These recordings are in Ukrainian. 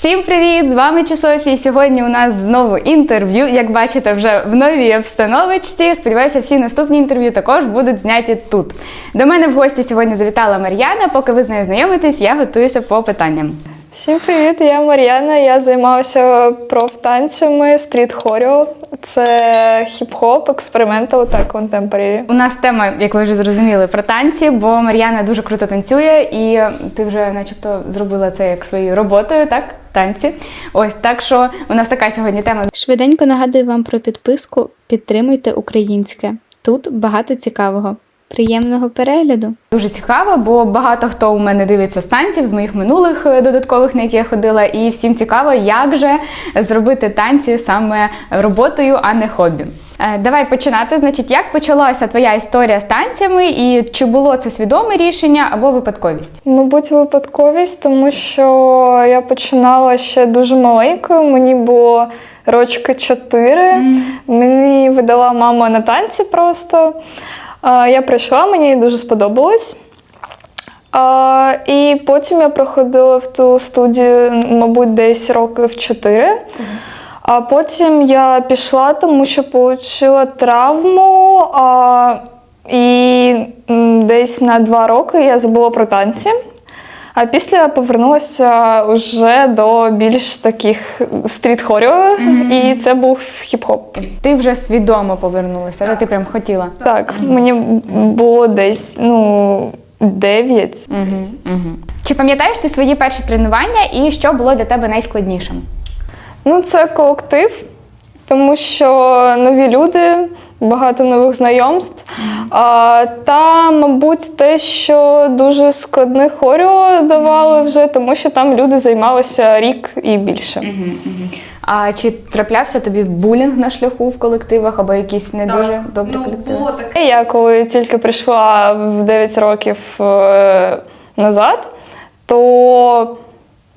Всім привіт! З вами Часофі. Сьогодні у нас знову інтерв'ю. Як бачите, вже в новій обстановочці. Сподіваюся, всі наступні інтерв'ю також будуть зняті тут. До мене в гості сьогодні завітала Мар'яна. Поки ви з нею знайомитесь, я готуюся по питанням. Всім привіт! Я Мар'яна. Я займаюся профтанцями стріт хоріо. Це хіп-хоп, експериментал та контемпорарі. У нас тема, як ви вже зрозуміли, про танці, бо Мар'яна дуже круто танцює, і ти вже, начебто, зробила це як своєю роботою, так? Танці. Ось так що у нас така сьогодні тема. Швиденько нагадую вам про підписку Підтримуйте українське. Тут багато цікавого. Приємного перегляду! Дуже цікаво, бо багато хто у мене дивиться з танців з моїх минулих е, додаткових, на які я ходила, і всім цікаво, як же зробити танці саме роботою, а не хобі. Е, Давай починати. Значить, як почалася твоя історія з танцями, і чи було це свідоме рішення або випадковість? Мабуть, випадковість, тому що я починала ще дуже маленькою. Мені було рочки 4. Мені видала мама на танці просто. Я прийшла, мені дуже сподобалось. І потім я проходила в ту студію, мабуть, десь років 4. А потім я пішла, тому що отримала травму. І десь на два роки я забула про танці. А після повернулася вже до більш таких стріт-хоріо, і це був хіп-хоп. Ти вже свідомо повернулася, але ти прям хотіла. Так, мені було десь ну, 9. Угу, угу. Чи пам'ятаєш ти свої перші тренування і що було для тебе найскладнішим? Ну, це колектив, тому що нові люди, багато нових знайомств. А, та, мабуть, те, що дуже складне хоріо давали вже, тому що там люди займалися рік і більше. А чи траплявся тобі булінг на шляху в колективах або якісь не дуже добрі колективи? таке. Я коли тільки прийшла в 9 років е, назад, то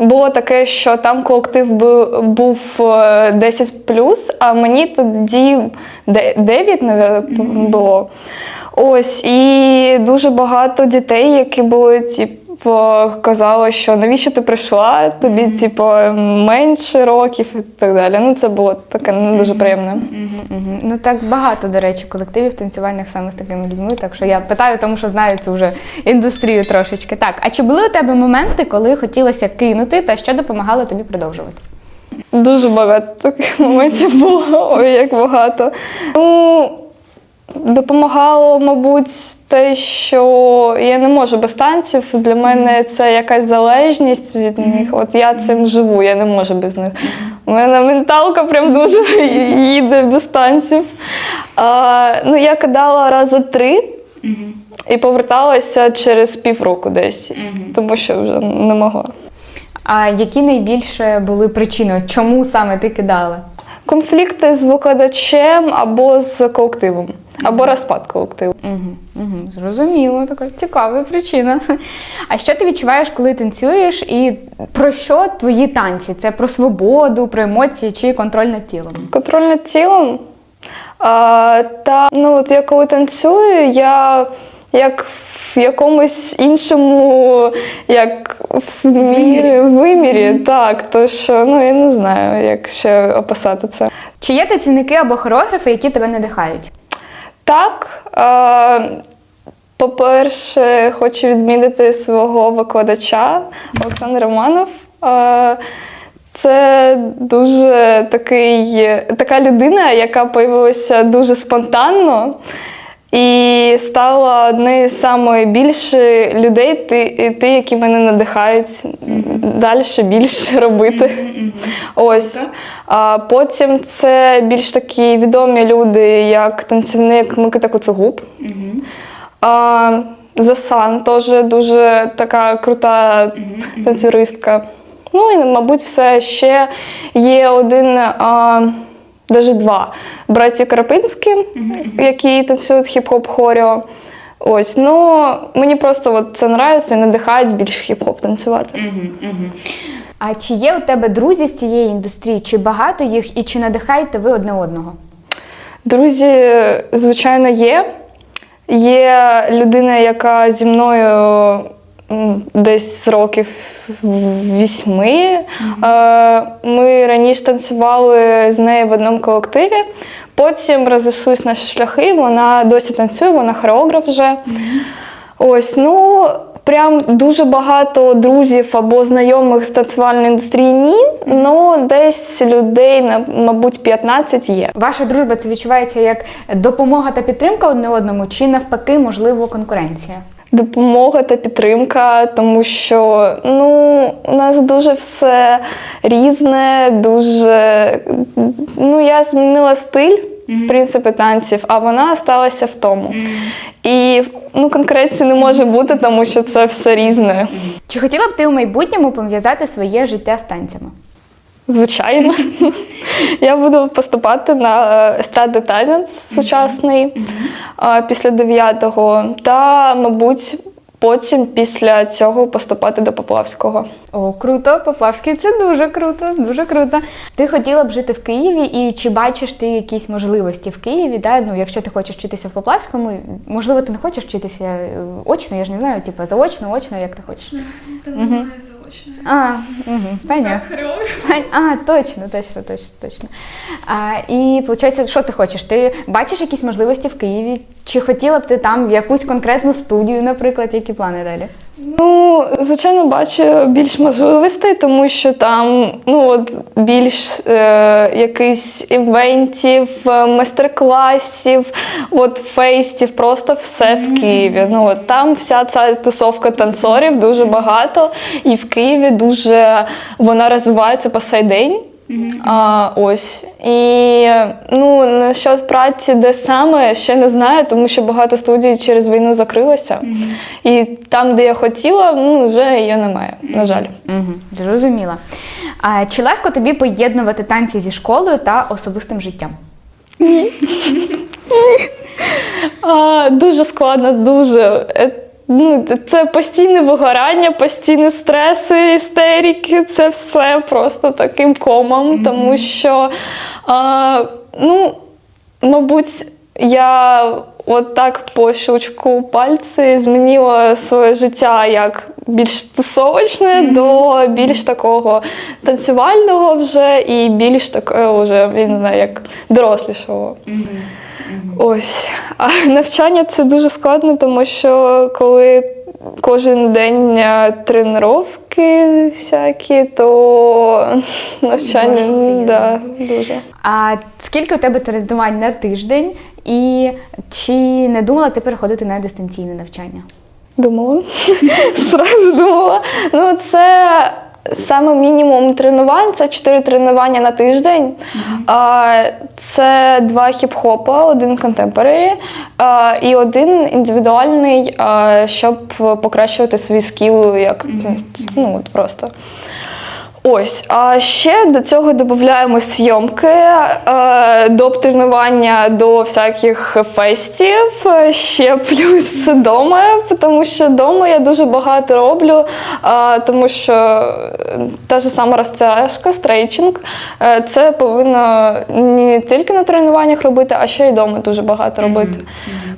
було таке, що там колектив був е, 10 а мені тоді 9, мабуть, було. Ось, і дуже багато дітей, які були, типу, казали, що навіщо ти прийшла, тобі, типу, менше років і так далі. Ну, це було таке не дуже приємне. Мгм. Ну так багато, до речі, колективів танцювальних саме з такими людьми. Так що я питаю, тому що знаю цю вже індустрію трошечки. Так, а чи були у тебе моменти, коли хотілося кинути, та що допомагало тобі продовжувати? Дуже багато таких моментів було. Ой, як багато. Ну, допомагало, мабуть, те, що я не можу без танців. Для мене це якась залежність від них. От я цим живу, я не можу без них. У мене менталка прям дуже їде без танців. А, ну, я кидала рази три. І поверталася через півроку десь, тому що вже не могла. А які найбільше були причини? Чому саме ти кидала? Конфлікти з викладачем або з колективом, або розпад колективу. Угу, угу, зрозуміло, така цікава причина. А що ти відчуваєш, коли танцюєш, і про що твої танці? Це про свободу, про емоції чи контроль над тілом? Контроль над тілом. А, та ну, от я коли танцюю, я як в якомусь іншому, як в мірі, вимірі, так. То що ну я не знаю, як ще описати це. Чи є танцівники або хореографи, які тебе надихають? Так, е, по-перше, хочу відмінити свого викладача Олександр Романов. Е, це дуже такий, така людина, яка появилася дуже спонтанно і стала однією з найбільших людей, ти, ти, які мене надихають далі більше робити. Ось. А потім це більш такі відомі люди, як танцівник Микита Коцегуб. А, Засан теж дуже така крута танцюристка. Ну і, мабуть, все ще є один, а, навіть два браті Карапинські, які танцюють хіп-хоп хоріо. Ось, ну мені просто от це подобається і надихають більше хіп-хоп танцювати. А чи є у тебе друзі з цієї індустрії? Чи багато їх, і чи надихаєте ви одне одного? Друзі, звичайно, є. Є людина, яка зі мною десь з років вісьми. Е, Ми раніше танцювали з нею в одному колективі. Потім розійшлись наші шляхи. Вона досі танцює, вона хореограф вже. Ось, ну. Прям дуже багато друзів або знайомих з танцювальної індустрії ні, але десь людей, на- мабуть, 15 є. Ваша дружба це відчувається як допомога та підтримка одне одному, чи навпаки, можливо, конкуренція? Допомога та підтримка, тому що ну, у нас дуже все різне, дуже. Ну, я змінила стиль, в принципі, танців, а вона сталася в тому. І ну, конкуренції не може бути, тому що це все різне. Чи хотіла б ти у майбутньому пов'язати своє життя з танцями? Звичайно. Я буду поступати на естрадний танець сучасний е, після 9-го, та, мабуть, потім після цього поступати до Поплавського. О, круто, Поплавський, це дуже круто, дуже круто. Ти хотіла б жити в Києві, і чи бачиш ти якісь можливості в Києві? Да? Ну, якщо ти хочеш вчитися в Поплавському, можливо, ти не хочеш вчитися е, очно, я ж не знаю, типу заочно, очно, як ти хочеш. Там немає заочної. А, угу, понятно. А, точно, точно, точно, точно. А, і виходить, що ти хочеш? Ти бачиш якісь можливості в Києві? Чи хотіла б ти там в якусь конкретну студію, наприклад, які плани далі? Ну, звичайно, бачу більш можливостей, тому що там ну, от, більш е, якихось івентів, е, майстер-класів, от, фейстів, просто все в Києві. Ну, от, там вся ця тусовка танцорів дуже багато, і в Києві дуже вона розвивається по сей день. А, ось. І ну, насчет праці, де саме, ще не знаю, тому що багато студій через війну закрилося. І там, де я хотіла, ну, вже її немає, на жаль. Угу, зрозуміла. А, чи легко тобі поєднувати танці зі школою та особистим життям? А, дуже складно, дуже. Ну, це постійне вигорання, постійні стреси, істерики, це все просто таким комом, тому що, а, ну, мабуть, я от так по щелчку пальці змінила своє життя як більш тусовочне до більш такого танцювального вже і більш такого вже, я не знаю, як дорослішого. Ось. А навчання це дуже складно, тому що коли кожен день е, тренування всякі, то навчання да, дуже. А скільки у тебе тренувань на тиждень? І чи не думала ти переходити на дистанційне навчання? Думала. Зразу думала. Ну, це саме мінімум тренувань це 4 тренування на тиждень. А, Це два хіп-хопа, один контемпорарі і один індивідуальний, а, щоб покращувати свій скіл, як ну, от просто. Ось, а ще до цього додаємо зйомки, е, до тренування до всяких фестів, е, ще плюс вдома, тому що вдома я дуже багато роблю, е, тому що та ж сама розтяжка, стрейчинг, це повинно не тільки на тренуваннях робити, а ще й вдома дуже багато робити.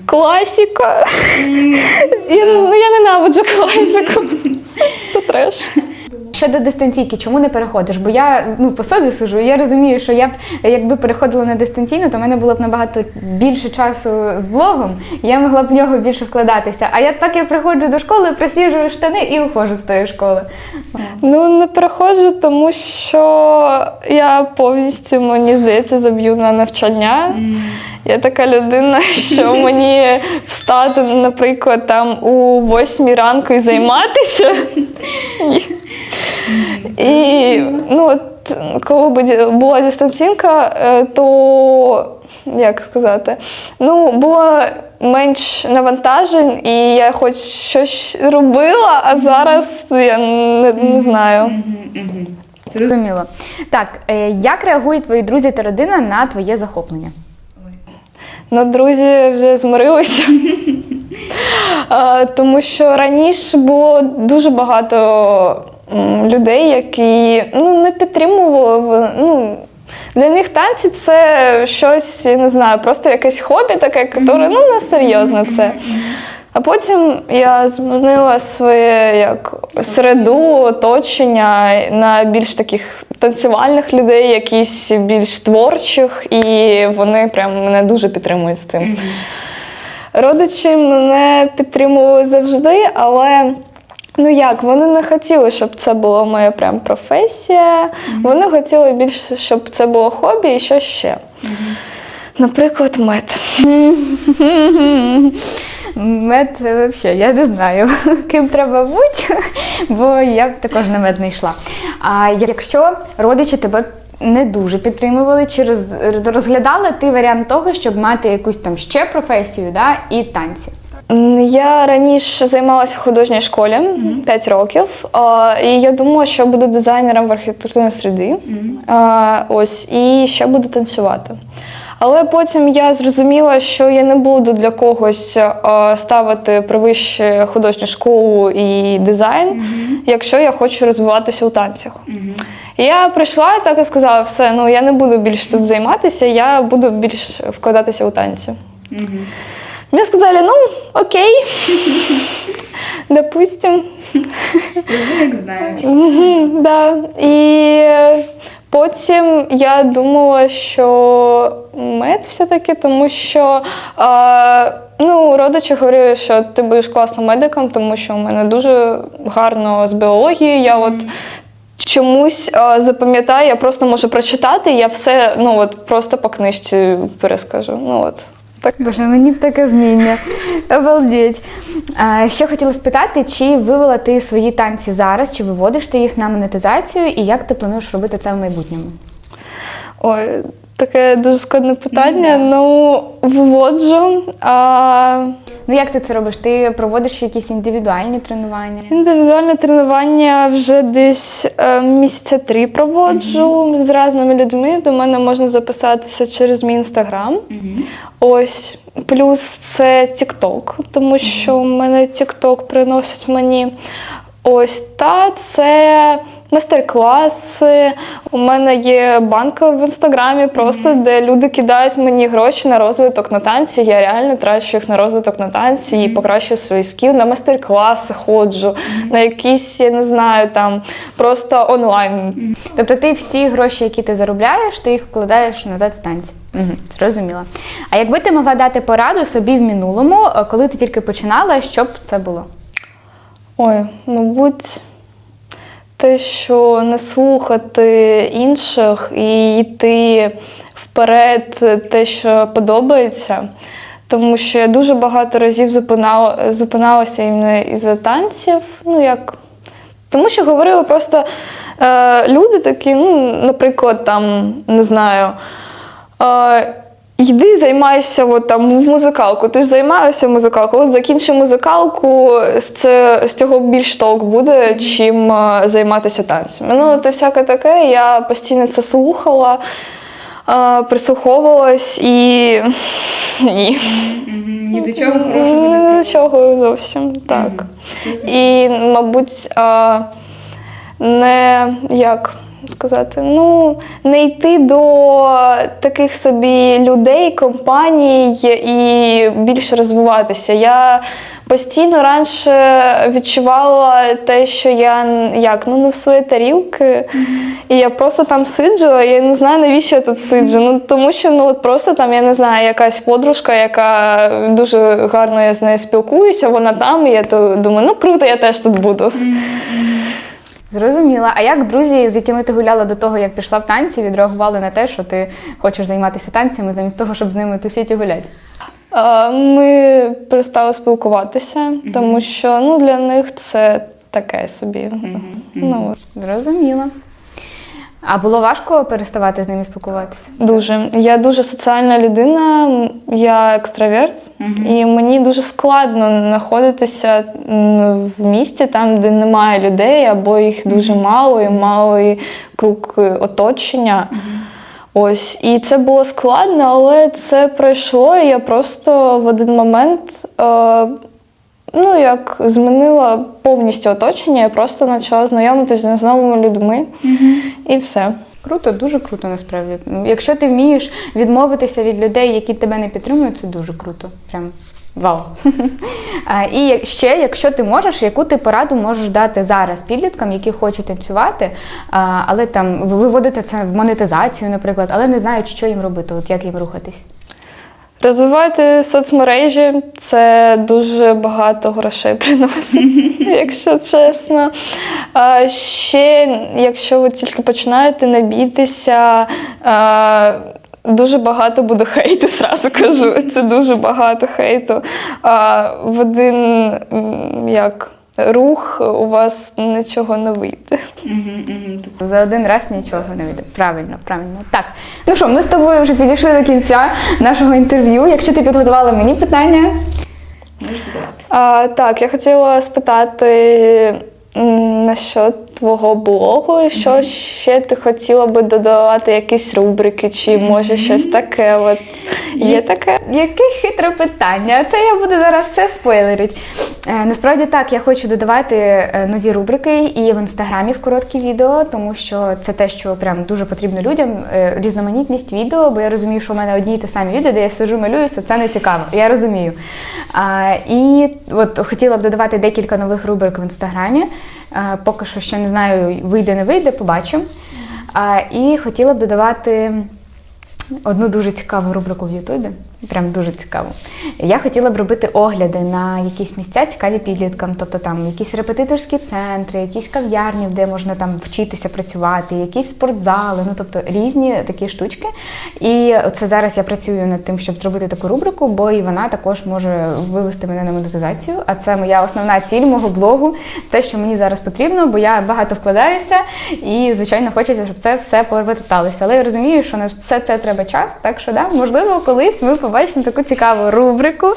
Класіка. Я, ну, я ненавиджу класіку. Це треш. Щодо дистанційки, чому не переходиш? Бо я ну по собі сижу, я розумію, що я б якби переходила на дистанційну, то в мене було б набагато більше часу з блогом, і я могла б в нього більше вкладатися. А я так я приходжу до школи, просіжую штани і уходжу з тої школи. Ну, не переходжу, тому що я повністю, мені здається, заб'ю на навчання. Я така людина, що мені встати, наприклад, там у восьмій ранку і займатися. І ну, от, коли була дистанцінка, е, то як сказати, ну, було менш навантажень, і я хоч щось робила, а зараз я не, не знаю. Зрозуміло. Так, е, як реагують твої друзі та родина на твоє захоплення? Ну, друзі вже змирилися. Тому що раніше було дуже багато людей, які ну, не підтримували. Ну, для них танці це щось, я не знаю, просто якесь хобі таке, яке ну, не серйозно це. А потім я змінила своє як середу, оточення на більш таких танцювальних людей, якісь більш творчих, і вони прям мене дуже підтримують з цим. Родичі мене підтримували завжди, але ну як, вони не хотіли, щоб це була моя прям професія. Вони хотіли більше, щоб це було хобі і що ще. Наприклад, мед. Мед, е, взагалі, я не знаю, ким треба бути, бо я б також на мед не йшла. А якщо родичі тебе не дуже підтримували, чи роз- розглядала ти варіант того, щоб мати якусь там ще професію да, і танці? Я раніше займалася в художній школі 5 років, а, і я думала, що буду дизайнером в архітектурній середи. А, Ось, і ще буду танцювати. Але потім я зрозуміла, що я не буду для когось а, ставити привище художню школу і дизайн, якщо я хочу розвиватися у танцях. І я прийшла і так і сказала: все, ну я не буду більше тут займатися, я буду більш вкладатися у танці. Мне сказали, ну, окей, допустим. Як знаєш. Да. І потім я думала, що мед все-таки, тому що е, ну, родичі говорили, що ти будеш класним медиком, тому що у мене дуже гарно з біології. Я от чомусь е, запам'ятаю, я просто можу прочитати, я все ну, от, просто по книжці перескажу. Ну, от. Так. Боже, мені б таке вміння. Обалдеть. А, ще хотіла спитати, чи вивела ти свої танці зараз, чи виводиш ти їх на монетизацію, і як ти плануєш робити це в майбутньому? Ой, таке дуже складне питання. Ну, виводжу. А, Ну як ти це робиш? Ти проводиш якісь індивідуальні тренування? індивідуальне тренування вже десь е, місяця три проводжу з різними людьми. До мене можна записатися через мій інстаграм. Ось. Плюс це TikTok, тому що в мене TikTok приносить мені. Ось та це майстер-класи. У мене є банка в інстаграмі, просто де люди кидають мені гроші на розвиток на танці. Я реально трачу їх на розвиток на танці і покращую свої скіл. На майстер-класи ходжу, на якісь, я не знаю, там просто онлайн. Тобто ти всі гроші, які ти заробляєш, ти їх вкладаєш назад в танці. Угу, зрозуміла. А якби ти могла дати пораду собі в минулому, е, коли ти тільки починала, що б це було? Ой, мабуть, те, що не слухати інших і йти вперед, те, що подобається. Тому що я дуже багато разів зупинала, зупиналася іменно із-за танців. Ну, як... Тому що говорили просто е, люди такі, ну, наприклад, там, не знаю. Е, Йди, займайся от, там, в музикалку. Ти ж займаєшся музикалкою. От закінчи музикалку, з, це, з цього більш толк буде, чим е, займатися танцями. Ну, то всяке таке. Я постійно це слухала, е, прислуховувалась і ні. Ні до чого Ні до чого зовсім так. І, мабуть, не як сказати, ну, не йти до таких собі людей, компаній і більше розвиватися. Я постійно раніше відчувала те, що я як, ну, не в своїй тарілки. І я просто там сиджу, я не знаю, навіщо я тут сиджу. Ну, тому що ну, от просто там, я не знаю, якась подружка, яка дуже гарно я з нею спілкуюся, вона там, і я то думаю, ну круто, я теж тут буду. Зрозуміла. А як друзі, з якими ти гуляла до того, як пішла в танці, відреагували на те, що ти хочеш займатися танцями, замість того, щоб з ними тусіть і гуляти? Ми перестали спілкуватися, тому що ну, для них це таке собі. Ну. Зрозуміла. А було важко переставати з ними спілкуватися? Дуже. Я дуже соціальна людина, я екстраверт, і мені дуже складно знаходитися в місті, там, де немає людей, або їх дуже мало, і малий круг е, оточення. Ось, і це було складно, але це пройшло. І я просто в один момент е, ну, як змінила повністю оточення, я просто почала знайомитися з новими людьми і все. Круто, дуже круто насправді. Якщо ти вмієш відмовитися від людей, які тебе не підтримують, це дуже круто. Прям Вау! І ще, якщо ти можеш, яку ти пораду можеш дати зараз підліткам, які хочуть танцювати, але там виводити це в монетизацію, наприклад, але не знають, що їм робити, от як їм рухатись. Розвивати соцмережі це дуже багато грошей приносить, якщо чесно. А ще, якщо ви тільки починаєте, не бійтеся. а, Дуже багато буде хейту, зразу кажу. Це дуже багато хейту. А, в один як рух у вас нічого не вийде. Тобто за один раз нічого не вийде. Правильно, правильно. Так. Ну що, ми з тобою вже підійшли до кінця нашого інтерв'ю. Якщо ти підготувала мені питання, можеш задавати. А, так, я хотіла спитати на насчет твого блогу, що ще ти хотіла би додавати якісь рубрики, чи може щось таке? От є таке? Яке хитре питання? Це я буду зараз все спойлерити. Е, насправді так, я хочу додавати е, нові рубрики і в інстаграмі в короткі відео, тому що це те, що прям дуже потрібно людям. е, різноманітність відео, бо я розумію, що в мене одні й ті самі відео, де я сижу, малююся, це не цікаво. Я розумію. А, і от хотіла б додавати декілька нових рубрик в інстаграмі. Е, поки що ще не знаю, вийде, не вийде, побачимо. І хотіла б додавати одну дуже цікаву рубрику в Ютубі. Прям дуже цікаво. Я хотіла б робити огляди на якісь місця цікаві підліткам, тобто там якісь репетиторські центри, якісь кав'ярні, де можна там вчитися працювати, якісь спортзали, ну тобто різні такі штучки. І це зараз я працюю над тим, щоб зробити таку рубрику, бо і вона також може вивести мене на монетизацію. А це моя основна ціль мого блогу, те, що мені зараз потрібно, бо я багато вкладаюся і, звичайно, хочеться, щоб це все поверталося. Але я розумію, що на все це треба час. Так що да, можливо, колись ми побачимо таку цікаву рубрику.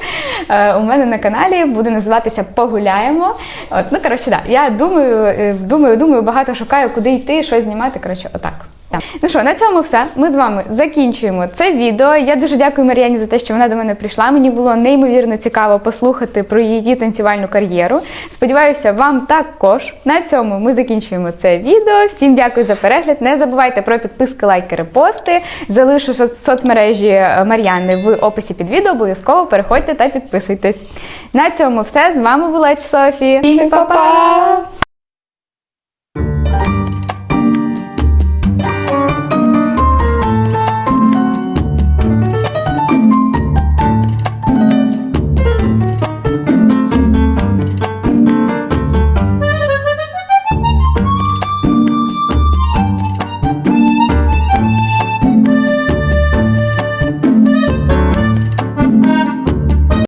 Е, у мене на каналі буде називатися Погуляємо. От, ну коротше, да. Я думаю, е, думаю, думаю, багато шукаю, куди йти, що знімати. Коротше, отак. Так. Ну що, на цьому все. Ми з вами закінчуємо це відео. Я дуже дякую Мар'яні за те, що вона до мене прийшла. Мені було неймовірно цікаво послухати про її танцювальну кар'єру. Сподіваюся, вам також. На цьому ми закінчуємо це відео. Всім дякую за перегляд. Не забувайте про підписки, лайки, репости. Залишу соцмережі е, Мар'яни в описі під відео. Обов'язково переходьте та підписуйтесь. На цьому все. З вами була Софі. Всім па-па!